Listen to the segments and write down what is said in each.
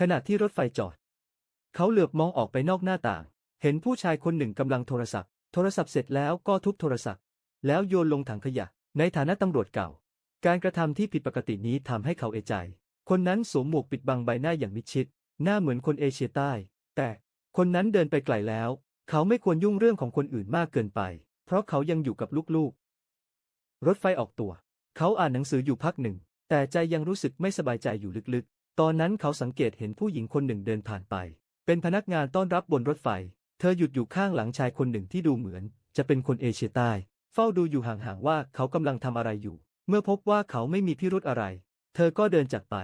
ขณะที่รถไฟจอด เขาเหลือบมองออกไปนอกหน้าต่าง เห็นผู้ชายคนหนึ่งกำลังโทรศัพท์ โทรศัพท์เสร็จแล้วก็ทุบโทรศัพท์ แล้วโยนลงถังขยะ ในฐานะตำรวจเก่า การกระทำที่ผิดปกตินี้ทำให้เขาเอใจ คนนั้นสวมหมวกปิดบังใบหน้าอย่างมิดชิด หน้าเหมือนคนเอเชียใต้ แต่คนนั้นเดินไปไกลแล้ว เขาไม่ควรยุ่งเรื่องของคนอื่นมากเกินไป เพราะเขายังอยู่กับลูกๆ รถไฟออกตัว เขาอ่านหนังสืออยู่พักหนึ่ง แต่ใจยังรู้สึกไม่สบายใจอยู่ลึกๆ ตอนนั้นเขาสังเกตเห็นผู้หญิงคนหนึ่งเดินผ่านไป เป็นพนักงานต้อนรับบนรถไฟ เธอหยุดอยู่ข้างหลังชายคนหนึ่งที่ดูเหมือน จะเป็นคนเอเชียใต้ เฝ้าดูอยู่ห่างๆว่าเขากำลังทำอะไรอยู่ เมื่อพบว่าเขาไม่มีพิรุธอะไร เธอก็เดินจากไป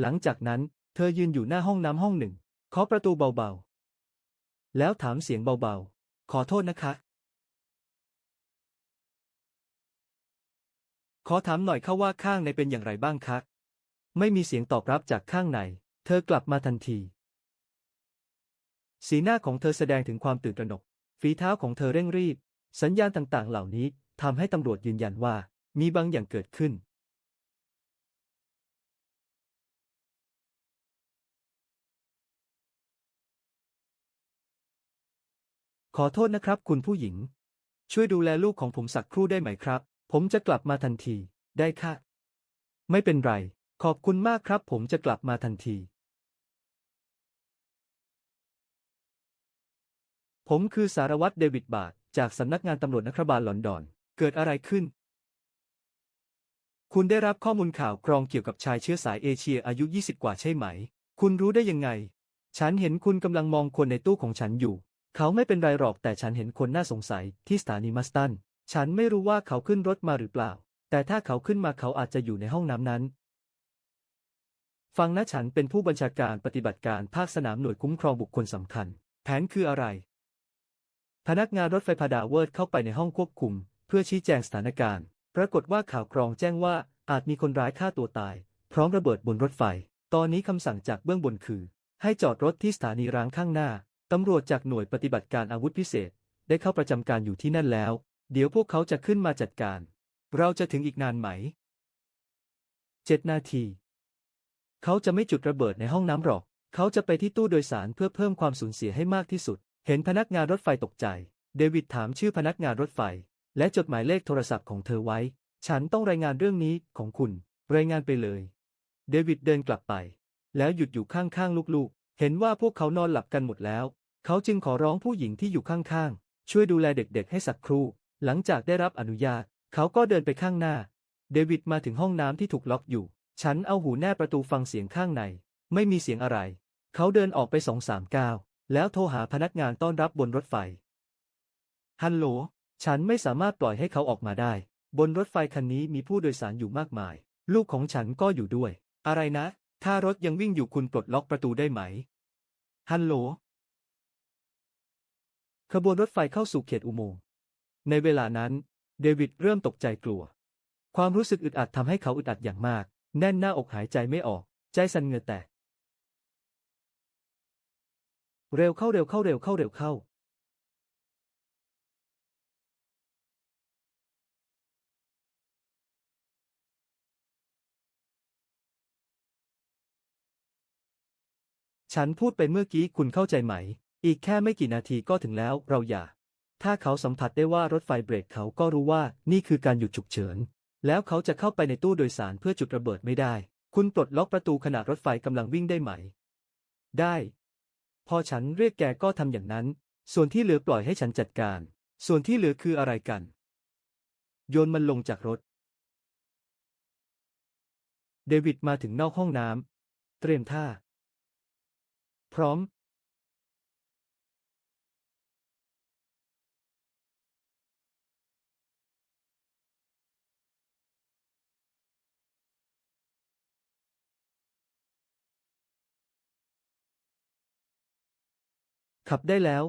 หลังจากนั้น เธอยืนอยู่หน้าห้องน้ำห้องหนึ่งเคาะประตูเบาๆ แล้วถามเสียงเบาๆ ขอโทษนะคะ ขอถามหน่อยเข้าว่าข้างในเป็นอย่างไรบ้างคะ ไม่มีเสียงตอบรับจากข้างใน เธอกลับมาทันที สีหน้าของเธอแสดงถึงความตื่นตระหนก ฝีเท้าของเธอเร่งรีบ สัญญาณต่างๆ เหล่านี้ทำให้ตำรวจยืนยันว่า มีบางอย่างเกิดขึ้น ขอโทษนะครับคุณผู้หญิง ช่วยดูแลลูกของผมสักครู่ได้ไหมครับ ผมจะกลับมาทันที ได้ค่ะ ไม่เป็นไร ขอบคุณมากครับผมจะกลับมาทันที ผมคือสารวัตรเดวิดบาร์จากสำนักงานตำรวจนครบาลลอนดอน เกิดอะไรขึ้น คุณได้รับข้อมูลข่าวกรองเกี่ยวกับชายเชื้อสายเอเชียอายุ 20 กว่าใช่ไหม คุณรู้ได้ยังไง ฉันเห็นคุณกำลังมองคนในตู้ของฉันอยู่ เขาไม่เป็นไรหรอกแต่ฉันเห็นคนน่าสงสัยที่สถานีมัสตัน ฉันไม่รู้ว่าเขาขึ้นรถมาหรือเปล่า แต่ถ้าเขาขึ้นมาเขาอาจจะอยู่ในห้องน้ำนั้น ฟังนะฉันเป็นผู้บัญชาการปฏิบัติการภาคสนามหน่วยคุ้มครองบุคคลสำคัญ แผนคืออะไร พนักงานรถไฟพาดาเวิร์ดเข้าไปในห้องควบคุม เพื่อชี้แจงสถานการณ์ ปรากฏว่าข่าวกรองแจ้งว่าอาจมีคนร้ายฆ่าตัวตาย พร้อมระเบิดบนรถไฟ ตอนนี้คำสั่งจากเบื้องบนคือ ให้จอดรถที่สถานีร้างข้างหน้าตำรวจจากหน่วยปฏิบัติการอาวุธพิเศษ ได้เข้าประจำการอยู่ที่นั่นแล้ว เดี๋ยวพวกเขาจะขึ้นมาจัดการ เราจะถึงอีกนานไหมเจ็ดนาที เขาจะไม่จุดระเบิดในห้องน้ำหรอก เขาจะไปที่ตู้โดยสารเพื่อเพิ่มความสูญเสียให้มากที่สุด เห็นพนักงานรถไฟตกใจ เดวิดถามชื่อพนักงานรถไฟ และจดหมายเลขโทรศัพท์ของเธอไว้ ฉันต้องรายงานเรื่องนี้ของคุณ รายงานไปเลย เดวิดเดินกลับไป แล้วหยุดอยู่ข้างๆลูกๆ เห็นว่าพวกเขานอนหลับกันหมดแล้ว เขาจึงขอร้องผู้หญิงที่อยู่ข้างๆ ช่วยดูแลเด็กๆ ให้สักครู่ หลังจากได้รับอนุญาต เขาก็เดินไปข้างหน้า เดวิดมาถึงห้องน้ำที่ถูกล็อกอยู่ ฉันเอาหูแนบประตูฟังเสียงข้างใน ไม่มีเสียงอะไร เขาเดินออกไปสองสามก้าว แล้วโทรหาพนักงานต้อนรับบนรถไฟ ฮัลโหล ฉันไม่สามารถปล่อยให้เขาออกมาได้ บนรถไฟคันนี้มีผู้โดยสารอยู่มากมาย ลูกของฉันก็อยู่ด้วย อะไรนะ ถ้ารถยังวิ่งอยู่คุณปลดล็อกประตูได้ไหม ฮัลโหล ขบวนรถไฟเข้าสู่เขตอุโมงค์ในเวลานั้น เดวิดเริ่มตกใจกลัว ความรู้สึกอึดอัดทำให้เขาอึดอัดอย่างมาก แน่นหน้าอกหายใจไม่ออก ใจสั่นเหงื่อแตก เร็วเข้าเร็วเข้าเร็วเข้าเร็วเข้า ฉันพูดไปเมื่อกี้คุณเข้าใจไหม อีกแค่ไม่กี่นาทีก็ถึงแล้ว เราอย่า ถ้าเขาสัมผัสได้ว่ารถไฟเบรกเขาก็รู้ว่านี่คือการหยุดฉุกเฉิน แล้วเขาจะเข้าไปในตู้โดยสารเพื่อจุดระเบิดไม่ได้ คุณปลดล็อกประตูขณะรถไฟกำลังวิ่งได้ไหม ได้ พอฉันเรียกแกก็ทำอย่างนั้น ส่วนที่เหลือปล่อยให้ฉันจัดการ ส่วนที่เหลือคืออะไรกัน โยนมันลงจากรถ เดวิดมาถึงนอกห้องน้ำเตรียมท่า พร้อม ขับได้แล้ว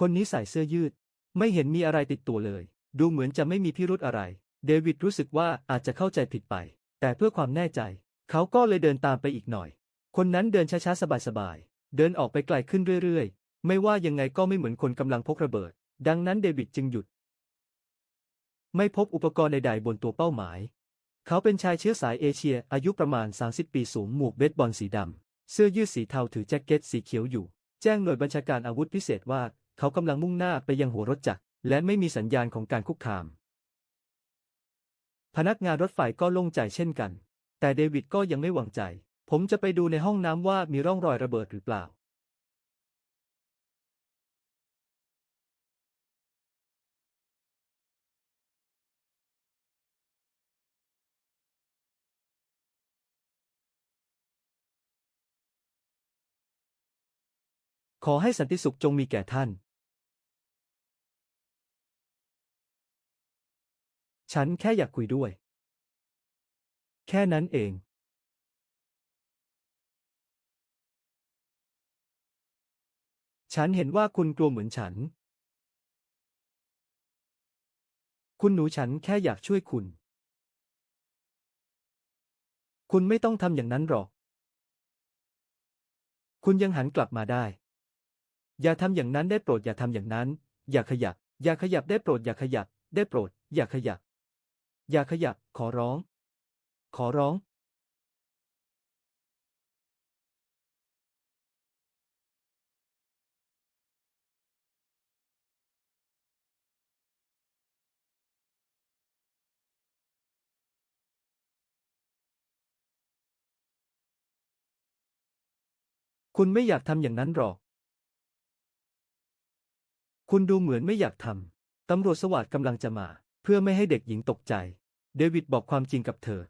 คนนี้ใส่เสื้อยืด ไม่เห็นมีอะไรติดตัวเลย ดูเหมือนจะไม่มีพิรุธอะไร เดวิดรู้สึกว่าอาจจะเข้าใจผิดไป แต่เพื่อความแน่ใจ เขาก็เลยเดินตามไปอีกหน่อย คนนั้นเดินช้าๆ สบายๆ เดินออกไปไกลขึ้นเรื่อยๆ ไม่ว่ายังไงก็ไม่เหมือนคนกำลังพกระเบิด ดังนั้นเดวิดจึงหยุด ไม่พบอุปกรณ์ใดๆบนตัวเป้าหมาย เขาเป็นชายเชื้อสายเอเชีย อายุประมาณ 30 ปีสูงหมวกเบสบอลสีดำ เสื้อยืดสีเทาถือแจ็คเก็ตสีเขียวอยู่ แจ้งหน่วยบัญชาการอาวุธพิเศษว่า เขากำลังมุ่งหน้าไปยังหัวรถจักร และไม่มีสัญญาณของการคุกคาม พนักงานรถไฟก็โล่งใจเช่นกัน แต่เดวิดก็ยังไม่วางใจ ผมจะไปดูในห้องน้ำว่ามีร่องรอยระเบิดหรือเปล่า ขอให้สันติสุขจงมีแก่ท่าน ฉันแค่อยากคุยด้วย แค่นั้นเอง ฉันเห็นว่าคุณกลัวเหมือนฉัน คุณหนูฉันแค่อยากช่วยคุณ คุณไม่ต้องทำอย่างนั้นหรอก คุณยังหันกลับมาได้ อย่าทำอย่างนั้นได้โปรดอย่าทำอย่างนั้น อย่าขยับ อย่าขยับได้โปรดอย่าขยับ ได้โปรด อย่าขยับ อย่าขยับ ขอร้อง ขอร้อง คุณไม่อยากทำอย่างนั้นหรอก คุณดูเหมือนไม่อยากทำ ตำรวจสวัสดกำลังจะมา เพื่อไม่ให้เด็กหญิงตกใจ เดวิดบอกความจริงกับเธอ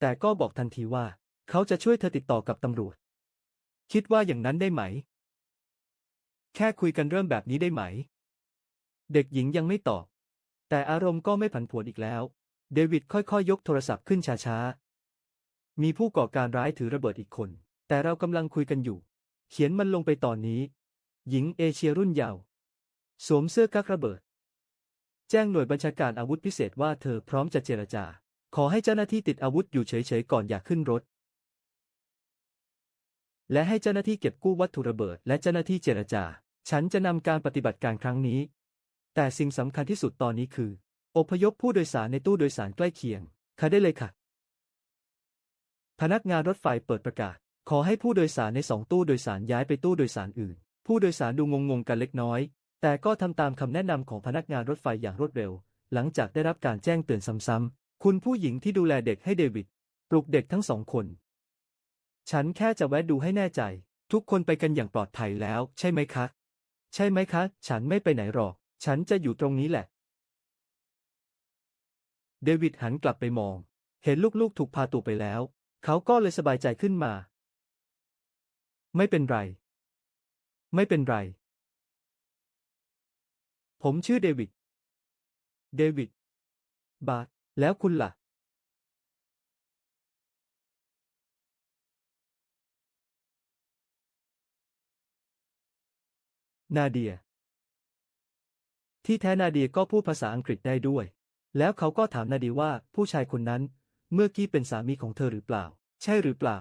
แต่ก็บอกทันทีว่า เขาจะช่วยเธอติดต่อกับตำรวจ คิดว่าอย่างนั้นได้ไหม แค่คุยกันเริ่มแบบนี้ได้ไหม เด็กหญิงยังไม่ตอบ แต่อารมณ์ก็ไม่ผันผวนอีกแล้ว เดวิดค่อยๆยกโทรศัพท์ขึ้นช้าๆ มีผู้ก่อการร้ายถือระเบิดอีกคน แต่เรากำลังคุยกันอยู่ เขียนมันลงไปตอนนี้ หญิงเอเชียรุ่นเยาว์ สวมเสื้อกั๊กระเบิด แจ้งหน่วยบัญชาการอาวุธพิเศษว่าเธอพร้อมจะเจรจา ขอให้เจ้าหน้าที่ติดอาวุธอยู่เฉยๆก่อนอย่าขึ้นรถ และให้เจ้าหน้าที่เก็บกู้วัตถุระเบิด และเจ้าหน้าที่เจรจา ฉันจะนำการปฏิบัติการครั้งนี้ แต่สิ่งสำคัญที่สุดตอนนี้คือ อพยพผู้โดยสารในตู้โดยสารใกล้เคียงค่ะได้เลยค่ะ พนักงานรถไฟเปิดประกาศ ขอให้ผู้โดยสารในสองตู้โดยสารย้ายไปตู้โดยสารอื่น ผู้โดยสารดูงงๆกันเล็กน้อย แต่ก็ทำตามคำแนะนำของพนักงานรถไฟอย่างรวดเร็ว หลังจากได้รับการแจ้งเตือนซ้ำๆ คุณผู้หญิงที่ดูแลเด็กให้เดวิด ปลุกเด็กทั้งสองคน ฉันแค่จะแวะดูให้แน่ใจ ทุกคนไปกันอย่างปลอดภัยแล้ว ใช่ไหมคะ ใช่ไหมคะ ฉันไม่ไปไหนหรอก ฉันจะอยู่ตรงนี้แหละ เดวิดหันกลับไปมอง เห็นลูกๆถูกพาตัวไปแล้ว เขาก็เลยสบายใจขึ้นมา ไม่เป็นไร ไม่เป็นไร ผมชื่อเดวิด เดวิด บาร์แล้วคุณล่ะ นาเดีย ที่แท้นาเดียก็พูดภาษาอังกฤษได้ด้วย แล้วเขาก็ถามนาเดียว่าผู้ชายคนนั้น เมื่อกี้เป็นสามีของเธอหรือเปล่า ใช่หรือเปล่า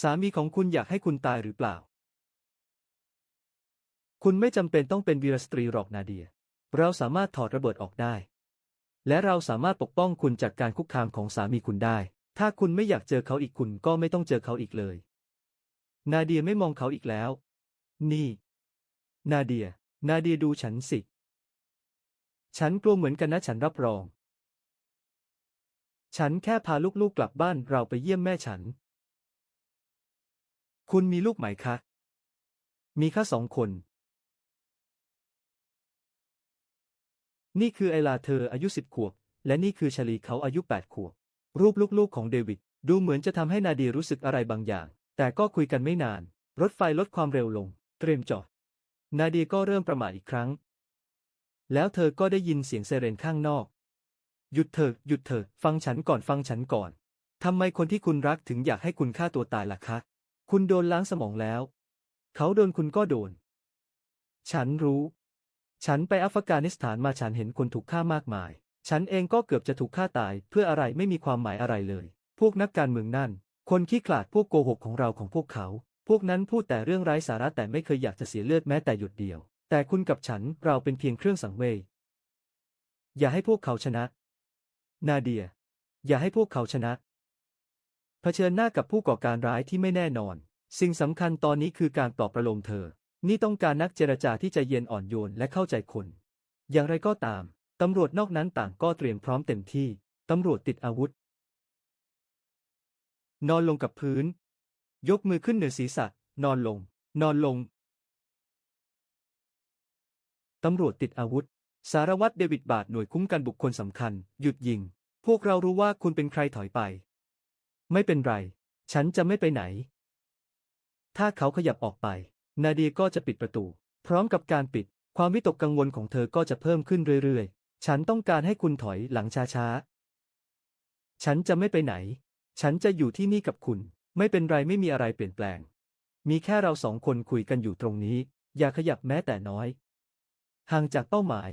สามีของคุณอยากให้คุณตายหรือเปล่า คุณไม่จำเป็นต้องเป็นวีรสตรีหรอกนาเดีย เราสามารถถอดระเบิดออกได้ และเราสามารถปกป้องคุณจากการคุกคามของสามีคุณได้ ถ้าคุณไม่อยากเจอเขาอีกคุณก็ไม่ต้องเจอเขาอีกเลย นาเดียไม่มองเขาอีกแล้ว นี่ นาเดีย นาเดียดูฉันสิ ฉันกลัวเหมือนกันนะฉันรับรอง ฉันแค่พาลูกๆกลับบ้านเราไปเยี่ยมแม่ฉัน คุณมีลูกไหมคะ มีแค่สองคน นี่คือไอลาเธออายุสิบขวบ และนี่คือชาลีเขาอายุแปดขวบ รูปลูกๆของเดวิด ดูเหมือนจะทำให้นาดีรู้สึกอะไรบางอย่าง แต่ก็คุยกันไม่นาน รถไฟลดความเร็วลง เตรียมจอด นาดีก็เริ่มประมาทอีกครั้ง แล้วเธอก็ได้ยินเสียงไซเรนข้างนอก หยุดเถอะหยุดเถอะฟังฉันก่อนฟังฉันก่อนทำไมคนที่คุณรักถึงอยากให้คุณฆ่าตัวตายล่ะคะ คุณโดนล้างสมองแล้ว เขาโดนคุณก็โดน ฉันรู้ ฉันไปอัฟกานิสถานมาฉันเห็นคนถูกฆ่ามากมาย ฉันเองก็เกือบจะถูกฆ่าตาย เพื่ออะไรไม่มีความหมายอะไรเลย พวกนักการเมืองนั่น คนขี้ขลาดพวกโกหกของเราของพวกเขา พวกนั้นพูดแต่เรื่องไร้สาระแต่ไม่เคยอยากจะเสียเลือดแม้แต่หยดเดียว แต่คุณกับฉันเราเป็นเพียงเครื่องสังเวยอย่าให้พวกเขาชนะ นาเดีย อย่าให้พวกเขาชนะ เผชิญหน้ากับผู้ก่อการร้ายที่ไม่แน่นอน สิ่งสำคัญตอนนี้คือการปลอบประโลมเธอ นี่ต้องการนักเจรจาที่ใจเย็นอ่อนโยนและเข้าใจคน อย่างไรก็ตาม ตำรวจนอกนั้นต่างก็เตรียมพร้อมเต็มที่ ตำรวจติดอาวุธ นอนลงกับพื้น ยกมือขึ้นเหนือศีรษะ นอนลง นอนลง ตำรวจติดอาวุธ สารวัตรเดวิดบาทหน่วยคุ้มกันบุคคลสำคัญ หยุดยิง พวกเรารู้ว่าคุณเป็นใครถอยไป ไม่เป็นไร ฉันจะไม่ไปไหน ถ้าเขาขยับออกไป นาเดียก็จะปิดประตู พร้อมกับการปิด ความวิตกกังวลของเธอก็จะเพิ่มขึ้นเรื่อยๆ ฉันต้องการให้คุณถอยหลังช้าๆ ฉันจะไม่ไปไหน ฉันจะอยู่ที่นี่กับคุณ ไม่เป็นไรไม่มีอะไรเปลี่ยนแปลง มีแค่เราสองคนคุยกันอยู่ตรงนี้ อย่าขยับแม้แต่น้อย ห่างจากเป้าหมาย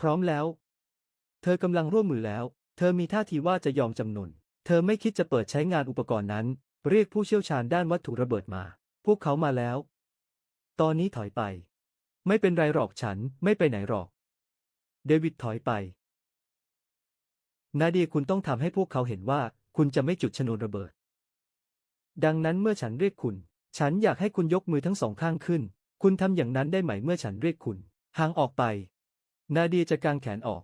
พร้อมแล้ว เธอกำลังร่วมมือแล้ว เธอมีท่าทีว่าจะยอมจำนน เธอไม่คิดจะเปิดใช้งานอุปกรณ์นั้น เรียกผู้เชี่ยวชาญด้านวัตถุระเบิดมา พวกเขามาแล้ว ตอนนี้ถอยไป ไม่เป็นไรหรอกฉันไม่ไปไหนหรอก เดวิดถอยไป นาเดียคุณต้องทำให้พวกเขาเห็นว่า คุณจะไม่จุดชนวนระเบิด ดังนั้นเมื่อฉันเรียกคุณ ฉันอยากให้คุณยกมือทั้งสองข้างขึ้น คุณทำอย่างนั้นได้ไหมเมื่อฉันเรียกคุณห่างออกไป นาเดียจะกางแขนออก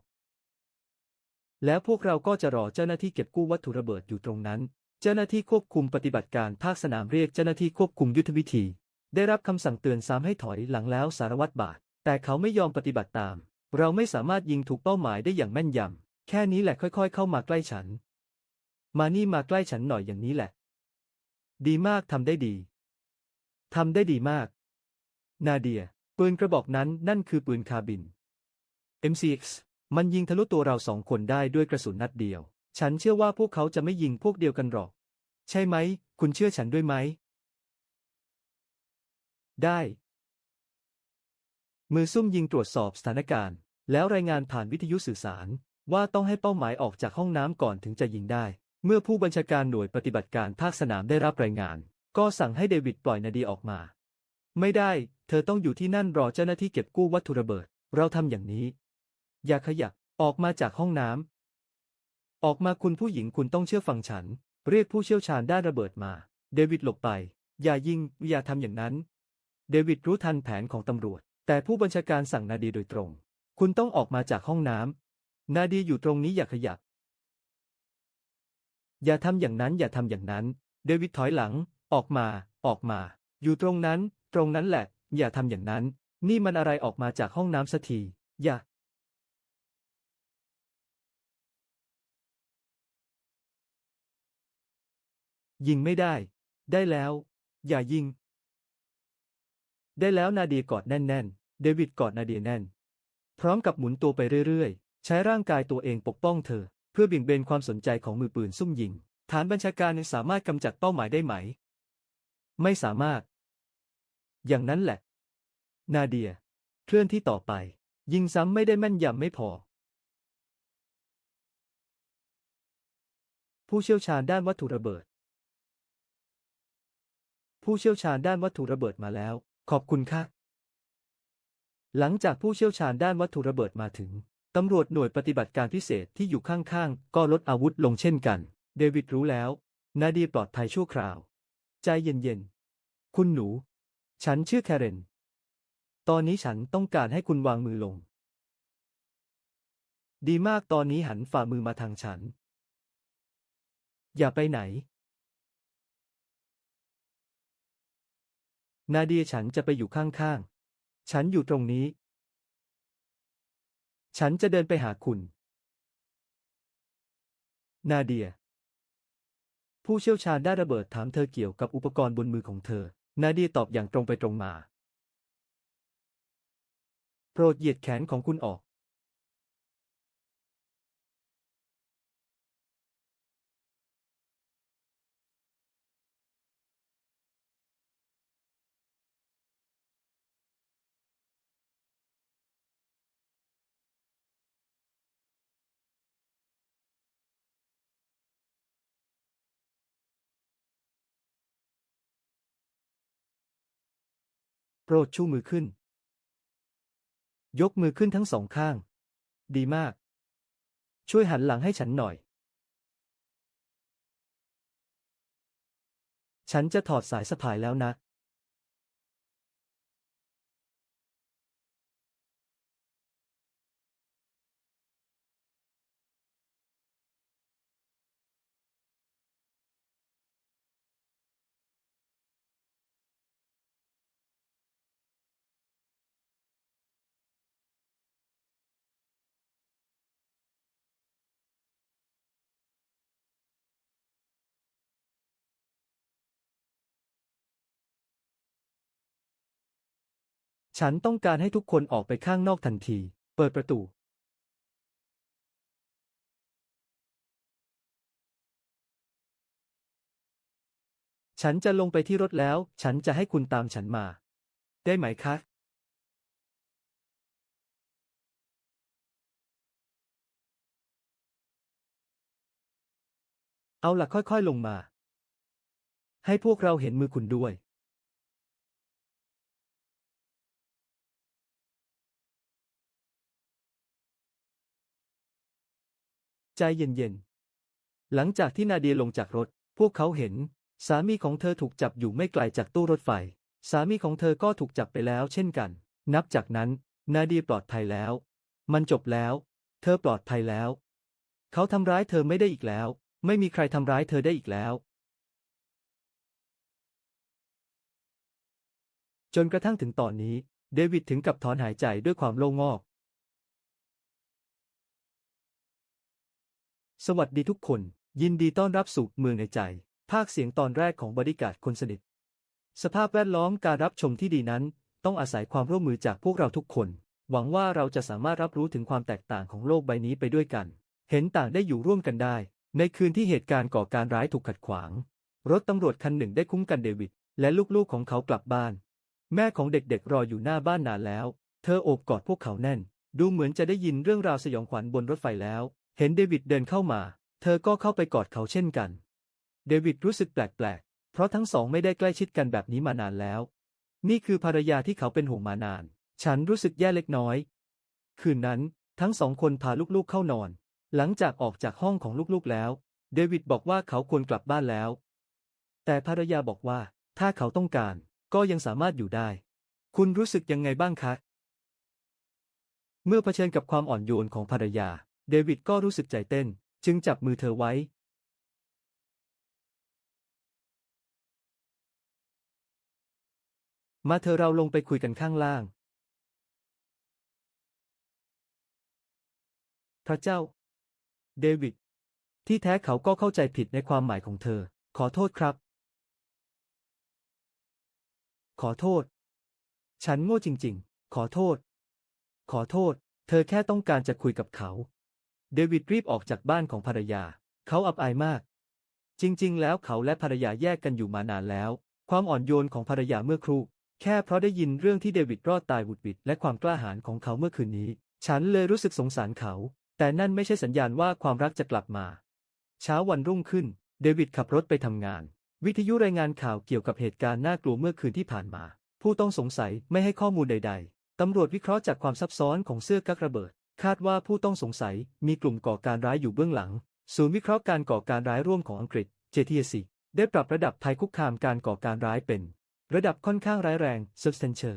แล้วพวกเราก็จะรอเจ้าหน้าที่เก็บกู้วัตถุระเบิดอยู่ตรงนั้น เจ้าหน้าที่ควบคุมปฏิบัติการภาคสนามเรียกเจ้าหน้าที่ควบคุมยุทธวิธี ได้รับคำสั่งเตือนซ้ำให้ถอยหลังแล้วสารวัตรบาท แต่เขาไม่ยอมปฏิบัติตาม เราไม่สามารถยิงถูกเป้าหมายได้อย่างแม่นยำแค่นี้แหละค่อยๆ เข้ามาใกล้ฉัน มานี่มาใกล้ฉันหน่อยอย่างนี้แหละ ดีมากทำได้ดีทำได้ดีมาก นาเดีย ปืนกระบอกนั้นนั่นคือปืนคาบิน MCX มันยิงทะลุตัวเราสองคนได้ด้วยกระสุนนัดเดียว ฉันเชื่อว่าพวกเขาจะไม่ยิงพวกเดียวกันหรอก ใช่ไหม คุณเชื่อฉันด้วยไหม ได้ มือซุ่มยิงตรวจสอบสถานการณ์ แล้วรายงานผ่านวิทยุสื่อสาร ว่าต้องให้เป้าหมายออกจากห้องน้ำก่อนถึงจะยิงได้ เมื่อผู้บัญชาการหน่วยปฏิบัติการภาคสนามได้รับรายงาน ก็สั่งให้เดวิดปล่อยนาดีออกมา ไม่ได้ เธอต้องอยู่ที่นั่นรอเจ้าหน้าที่เก็บกู้วัตถุระเบิด เราทำอย่างนี้ อย่าขยับออกมาจากห้องน้ำ ออกมาคุณผู้หญิงคุณต้องเชื่อฟังฉัน เรียกผู้เชี่ยวชาญด้านระเบิดมา เดวิดหลบไป อย่ายิง อย่าทำอย่างนั้น เดวิดรู้ทันแผนของตำรวจ แต่ผู้บัญชาการสั่งนาดีโดยตรง คุณต้องออกมาจากห้องน้ำ นาดีอยู่ตรงนี้อย่าขยับ อย่าทำอย่างนั้น อย่าทำอย่างนั้น เดวิดถอยหลัง ออกมา ออกมา อยู่ตรงนั้น ตรงนั้นแหละ อย่าทำอย่างนั้น นี่มันอะไรออกมาจากห้องน้ำสักที อย่า ยิงไม่ได้ ได้แล้ว อย่ายิง ได้แล้วนาเดียกอดแน่นๆ เดวิดกอดนาเดียแน่น พร้อมกับหมุนตัวไปเรื่อยๆ ใช้ร่างกายตัวเองปกป้องเธอ เพื่อเบี่ยงเบนความสนใจของมือปืนซุ่มยิง ฐานบัญชาการสามารถกำจัดเป้าหมายได้ไหม ไม่สามารถ อย่างนั้นแหละ นาเดีย เคลื่อนที่ต่อไป ยิงซ้ำไม่ได้แม่นยำไม่พอผู้เชี่ยวชาญด้านวัตถุระเบิด ผู้เชี่ยวชาญด้านวัตถุระเบิดมาแล้ว ขอบคุณค่ะหลังจากผู้เชี่ยวชาญด้านวัตถุระเบิดมาถึง ตำรวจหน่วยปฏิบัติการพิเศษที่อยู่ข้างๆ ก็ลดอาวุธลงเช่นกัน เดวิดรู้แล้ว นาดีปลอดภัยชั่วคราว ใจเย็นๆ คุณหนู ฉันชื่อแคเรน ตอนนี้ฉันต้องการให้คุณวางมือลง ดีมากตอนนี้หันฝ่ามือมาทางฉัน อย่าไปไหน นาเดียฉันจะไปอยู่ข้างๆ ฉันอยู่ตรงนี้ ฉันจะเดินไปหาคุณ นาเดีย ผู้เชี่ยวชาญด้านระเบิดถามเธอเกี่ยวกับอุปกรณ์บนมือของเธอ นาเดียตอบอย่างตรงไปตรงมา โปรดเหยียดแขนของคุณออก รดชูมือขึ้น ยกมือขึ้นทั้งสองข้าง ดีมาก ช่วยหันหลังให้ฉันหน่อย ฉันจะถอดสายสะพายแล้วนะ ฉันต้องการให้ทุกคนออกไปข้างนอกทันที เปิดประตู ฉันจะลงไปที่รถแล้ว ฉันจะให้คุณตามฉันมา ได้ไหมคะ เอาล่ะค่อยๆลงมา ให้พวกเราเห็นมือคุณด้วย ใจเย็นๆ หลังจากที่นาเดียลงจากรถ พวกเขาเห็น สามีของเธอถูกจับอยู่ไม่ไกลจากตู้รถไฟ สามีของเธอก็ถูกจับไปแล้วเช่นกัน นับจากนั้น นาเดียปลอดภัยแล้ว มันจบแล้ว เธอปลอดภัยแล้ว เขาทำร้ายเธอไม่ได้อีกแล้ว ไม่มีใครทำร้ายเธอได้อีกแล้ว จนกระทั่งถึงตอนนี้ เดวิดถึงกับถอนหายใจด้วยความโล่งอก สวัสดีทุกคน ยินดีต้อนรับสู่เมืองในใจ ภาคเสียงตอนแรกของบริการคนสนิท สภาพแวดล้อมการรับชมที่ดีนั้น ต้องอาศัยความร่วมมือจากพวกเราทุกคน หวังว่าเราจะสามารถรับรู้ถึงความแตกต่างของโลกใบนี้ไปด้วยกัน เห็นต่างได้อยู่ร่วมกันได้ ในคืนที่เหตุการณ์ก่อการร้ายถูกขัดขวาง รถตำรวจคันหนึ่งได้คุ้มกันเดวิดและลูกๆของเขากลับบ้าน แม่ของเด็กๆรออยู่หน้าบ้านนานแล้ว เธอโอบกอดพวกเขาแน่น ดูเหมือนจะได้ยินเรื่องราวสยองขวัญบนรถไฟแล้ว เห็นเดวิดเดินเข้ามา เธอก็เข้าไปกอดเขาเช่นกัน เดวิดรู้สึกแปลกๆ เพราะทั้งสองไม่ได้ใกล้ชิดกันแบบนี้มานานแล้ว นี่คือภรรยาที่เขาเป็นห่วงมานาน ฉันรู้สึกแย่เล็กน้อย คืนนั้น ทั้งสองคนพาลูกๆเข้านอน หลังจากออกจากห้องของลูกๆแล้ว เดวิดบอกว่าเขาควรกลับบ้านแล้ว แต่ภรรยาบอกว่า ถ้าเขาต้องการ ก็ยังสามารถอยู่ได้ คุณรู้สึกยังไงบ้างคะ เมื่อเผชิญกับความอ่อนโยนของภรรยา เดวิดก็รู้สึกใจเต้น จึงจับมือเธอไว้มาเธอเราลงไปคุยกันข้างล่าง พระเจ้า เดวิด ที่แท้เขาก็เข้าใจผิดในความหมายของเธอ ขอโทษครับ ขอโทษ ฉันโง่จริง ๆ ขอโทษ ขอโทษ เธอแค่ต้องการจะคุยกับเขา เดวิดรีบออกจากบ้านของภรรยา เขาอับอายมาก จริง ๆ แล้วเขาและภรรยาแยกกันอยู่มานานแล้ว ความอ่อนโยนของภรรยาเมื่อครู่ แค่เพราะได้ยินเรื่องที่เดวิดรอดตายบุดบิดและความกล้าหาญของเขาเมื่อคืนนี้ ฉันเลยรู้สึกสงสารเขา แต่นั่นไม่ใช่สัญญาณว่าความรักจะกลับมา เช้าวันรุ่งขึ้น เดวิดขับรถไปทำงาน วิทยุรายงานข่าวเกี่ยวกับเหตุการณ์น่ากลัวเมื่อคืนที่ผ่านมา ผู้ต้องสงสัยไม่ให้ข้อมูลใด ๆตำรวจวิเคราะห์จากความซับซ้อนของเสื้อกั๊กระเบิด คาดว่าผู้ต้องสงสัยมีกลุ่มก่อการร้ายอยู่เบื้องหลัง ศูนย์วิเคราะห์การก่อการร้ายร่วมของอังกฤษ JTSC ได้ปรับระดับภัยคุกคามการก่อการร้ายเป็น ระดับค่อนข้างร้ายแรง substantial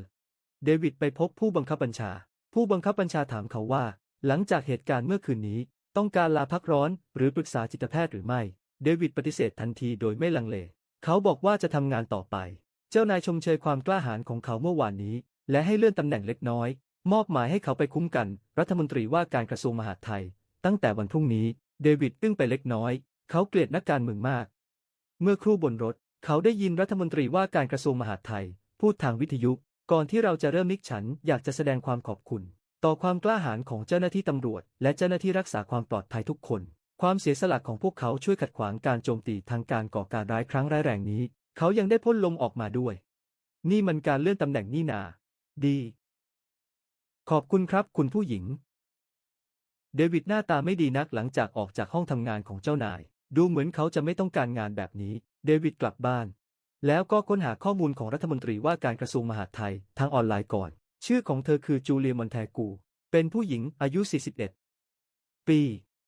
เดวิดไปพบผู้บังคับบัญชา ผู้บังคับบัญชาถามเขาว่า หลังจากเหตุการณ์เมื่อคืนนี้ ต้องการลาพักร้อน หรือปรึกษาจิตแพทย์หรือไม่ เดวิดปฏิเสธทันทีโดยไม่ลังเล เขาบอกว่าจะทำงานต่อไป เจ้านายชมเชยความกล้าหาญของเขาเมื่อวานนี้ และให้เลื่อนตำแหน่งเล็กน้อย มอบหมายให้เขาไปคุ้มกัน รัฐมนตรีว่าการกระทรวงมหาดไทย ตั้งแต่วันพรุ่งนี้ เดวิดอึ้งไปเล็กน้อย เขาเกลียดนักการเมืองมาก เมื่อครู่บนรถ เขาได้ยินรัฐมนตรีว่าการกระทรวงมหาดไทย พูดทางวิทยุ ก่อนที่เราจะเริ่มนิกฉันอยากจะแสดงความขอบคุณ ต่อความกล้าหาญของเจ้าหน้าที่ตำรวจ และเจ้าหน้าที่รักษาความปลอดภัยทุกคน ความเสียสละของพวกเขาช่วยขัดขวางการโจมตีทางการก่อการร้ายครั้งร้ายแรงนี้ เขายังได้พ่นลมออกมาด้วย นี่มันการเลื่อนตำแหน่งนี่นา ดี ขอบคุณครับคุณผู้หญิง เดวิดหน้าตาไม่ดีนักหลังจากออกจากห้องทำงานของเจ้านาย ดูเหมือนเขาจะไม่ต้องการงานแบบนี้ เดวิดกลับบ้าน แล้วก็ค้นหาข้อมูลของรัฐมนตรีว่าการกระทรวงมหาดไทยทางออนไลน์ก่อน ชื่อของเธอคือจูเลียมอนแทกู เป็นผู้หญิงอายุ 41 ปี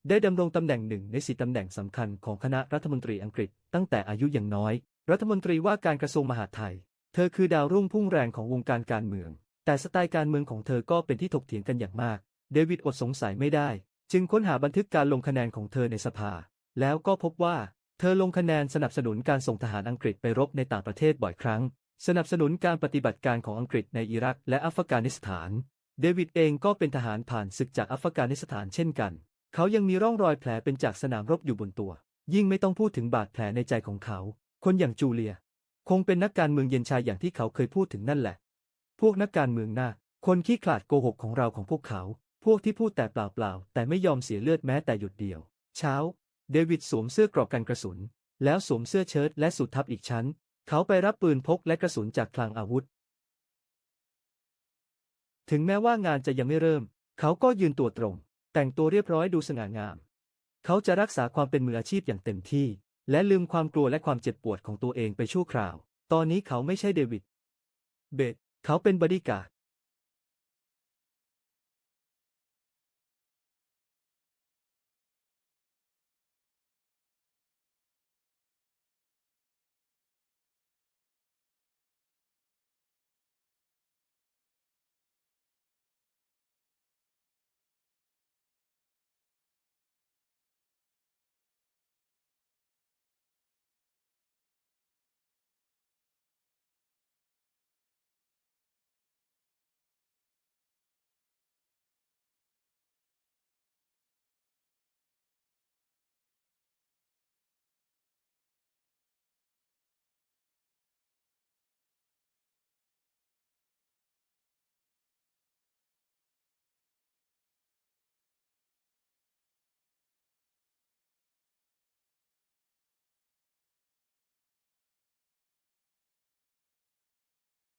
ได้ดำรงตำแหน่งหนึ่งในสีตำแหน่งสำคัญของคณะรัฐมนตรีอังกฤษ ตั้งแต่อายุยังน้อย รัฐมนตรีว่าการกระทรวงมหาดไทย เธอคือดาวรุ่งพุ่งแรงของวงการการเมือง แต่สไตล์การเมืองของเธอก็เป็นที่ถกเถียงกันอย่างมาก เดวิดอดสงสัยไม่ได้ จึงค้นหาบันทึกการลงคะแนนของเธอในสภา แล้วก็พบว่า เธอลงคะแนนสนับสนุนการส่งทหารอังกฤษไปรบในต่างประเทศบ่อยครั้ง สนับสนุนการปฏิบัติการของอังกฤษในอิรักและอัฟกานิสถาน เดวิดเองก็เป็นทหารผ่านศึกจากอัฟกานิสถานเช่นกัน เขายังมีร่องรอยแผลเป็นจากสนามรบอยู่บนตัว ยิ่งไม่ต้องพูดถึงบาดแผลในใจของเขา คนอย่างจูเลีย คงเป็นนักการเมืองเย็นชายอย่างที่เขาเคยพูดถึงนั่นแหละ พวกนักการเมืองหน้า คนขี้ขลาดโกหกของเราของพวกเขา พวกที่พูดแต่เปล่าๆ แต่ไม่ยอมเสียเลือดแม้แต่หยุดเดียว เช้า เดวิดสวมเสื้อกรอบกันกระสุน แล้วสวมเสื้อเชิ้ตและสูททับอีกชั้น เขาไปรับปืนพกและกระสุนจากคลังอาวุธ ถึงแม้ว่างานจะยังไม่เริ่ม เขาก็ยืนตัวตรง แต่งตัวเรียบร้อยดูสง่างาม เขาจะรักษาความเป็นมืออาชีพอย่างเต็มที่ และลืมความกลัวและความเจ็บปวดของตัวเองไปชั่วคราว ตอนนี้เขาไม่ใช่เดวิด เบต เขาเป็นบอดี้การ์ด